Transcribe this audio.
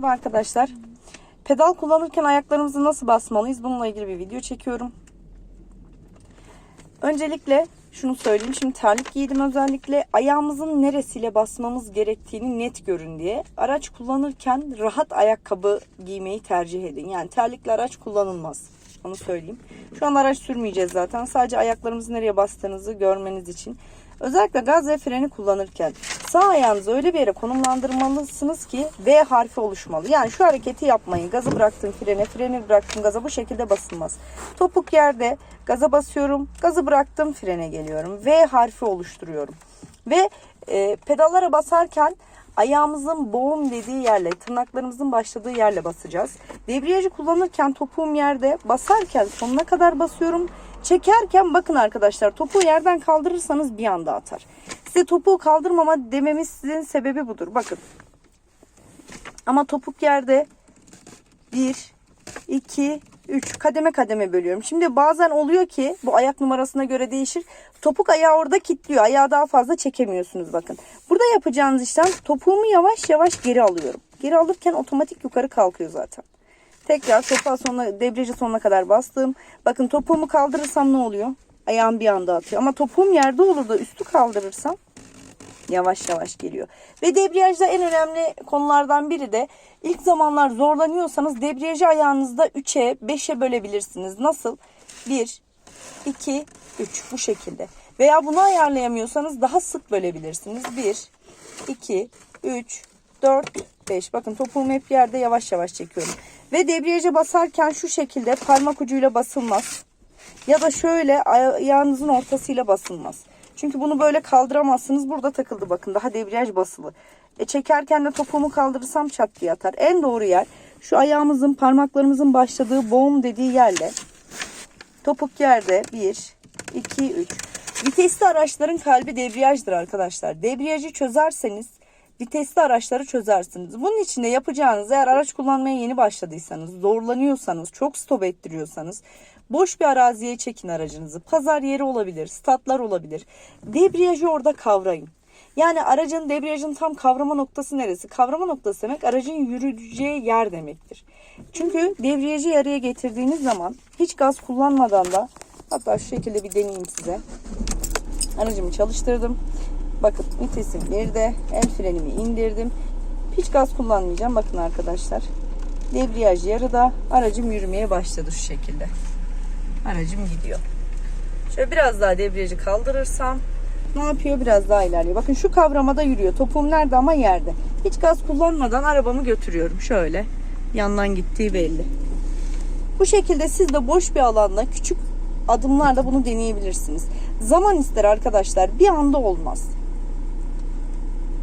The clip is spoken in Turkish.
Merhaba arkadaşlar. Pedal kullanırken ayaklarımızı nasıl basmalıyız? Bununla ilgili bir video çekiyorum. Öncelikle şunu söyleyeyim. Şimdi terlik giydim özellikle. Ayağımızın neresiyle basmamız gerektiğini net görün diye. Araç kullanırken rahat ayakkabı giymeyi tercih edin. Yani terlikli araç kullanılmaz. Onu söyleyeyim. Şu an araç sürmeyeceğiz zaten. Sadece ayaklarımızı nereye bastığınızı görmeniz için. Özellikle gaz ve freni kullanırken sağ ayağınızı öyle bir yere konumlandırmalısınız ki V harfi oluşmalı. Yani şu hareketi yapmayın. Gazı bıraktım frene, freni bıraktım gaza bu şekilde basılmaz. Topuk yerde gaza basıyorum, gazı bıraktım frene geliyorum. V harfi oluşturuyorum. Ve e, pedallara basarken ayağımızın boğum dediği yerle, tırnaklarımızın başladığı yerle basacağız. Debriyajı kullanırken topuğum yerde basarken sonuna kadar basıyorum. Çekerken bakın arkadaşlar topuğu yerden kaldırırsanız bir anda atar. Size topuğu kaldırmama dememizin sebebi budur. Bakın. Ama topuk yerde 1, 2, 3 kademe kademe bölüyorum. Şimdi bazen oluyor ki bu ayak numarasına göre değişir. Topuk ayağı orada kilitliyor. Ayağı daha fazla çekemiyorsunuz bakın. Burada yapacağınız işlem topuğumu yavaş yavaş geri alıyorum. Geri alırken otomatik yukarı kalkıyor zaten. Tekrar topuğa sonuna, debriyajı sonuna kadar bastım. Bakın topuğumu kaldırırsam ne oluyor? Ayağım bir anda atıyor. Ama topuğum yerde olur da üstü kaldırırsam yavaş yavaş geliyor. Ve debriyajda en önemli konulardan biri de ilk zamanlar zorlanıyorsanız debriyajı ayağınızda 3'e 5'e bölebilirsiniz. Nasıl? 1, 2, 3 bu şekilde. Veya bunu ayarlayamıyorsanız daha sık bölebilirsiniz. 1, 2, 3, 4, 5. Bakın topuğumu hep yerde yavaş yavaş çekiyorum. Ve debriyaja basarken şu şekilde parmak ucuyla basılmaz. Ya da şöyle ayağınızın ortasıyla basılmaz. Çünkü bunu böyle kaldıramazsınız. Burada takıldı bakın. Daha debriyaj basılı. E çekerken de topuğumu kaldırırsam çat diye atar. En doğru yer şu ayağımızın parmaklarımızın başladığı boğum dediği yerle topuk yerde 1, 2, 3. Vitesli araçların kalbi debriyajdır arkadaşlar. Debriyajı çözerseniz vitesli araçları çözersiniz. Bunun için de yapacağınız eğer araç kullanmaya yeni başladıysanız, zorlanıyorsanız, çok stop ettiriyorsanız boş bir araziye çekin aracınızı. Pazar yeri olabilir, statlar olabilir. Debriyajı orada kavrayın. Yani aracın debriyajın tam kavrama noktası neresi? Kavrama noktası demek aracın yürüyeceği yer demektir. Çünkü debriyajı yarıya getirdiğiniz zaman hiç gaz kullanmadan da hatta şu şekilde bir deneyeyim size. Aracımı çalıştırdım. Bakın vitesim birde. El frenimi indirdim. Hiç gaz kullanmayacağım. Bakın arkadaşlar. Debriyaj yarıda. Aracım yürümeye başladı şu şekilde. Aracım gidiyor. Şöyle biraz daha debriyajı kaldırırsam ne yapıyor? Biraz daha ilerliyor. Bakın şu kavramada yürüyor. Topuğum nerede ama yerde. Hiç gaz kullanmadan arabamı götürüyorum. Şöyle. Yandan gittiği belli. Bu şekilde siz de boş bir alanda küçük adımlarla bunu deneyebilirsiniz. Zaman ister arkadaşlar. Bir anda olmaz.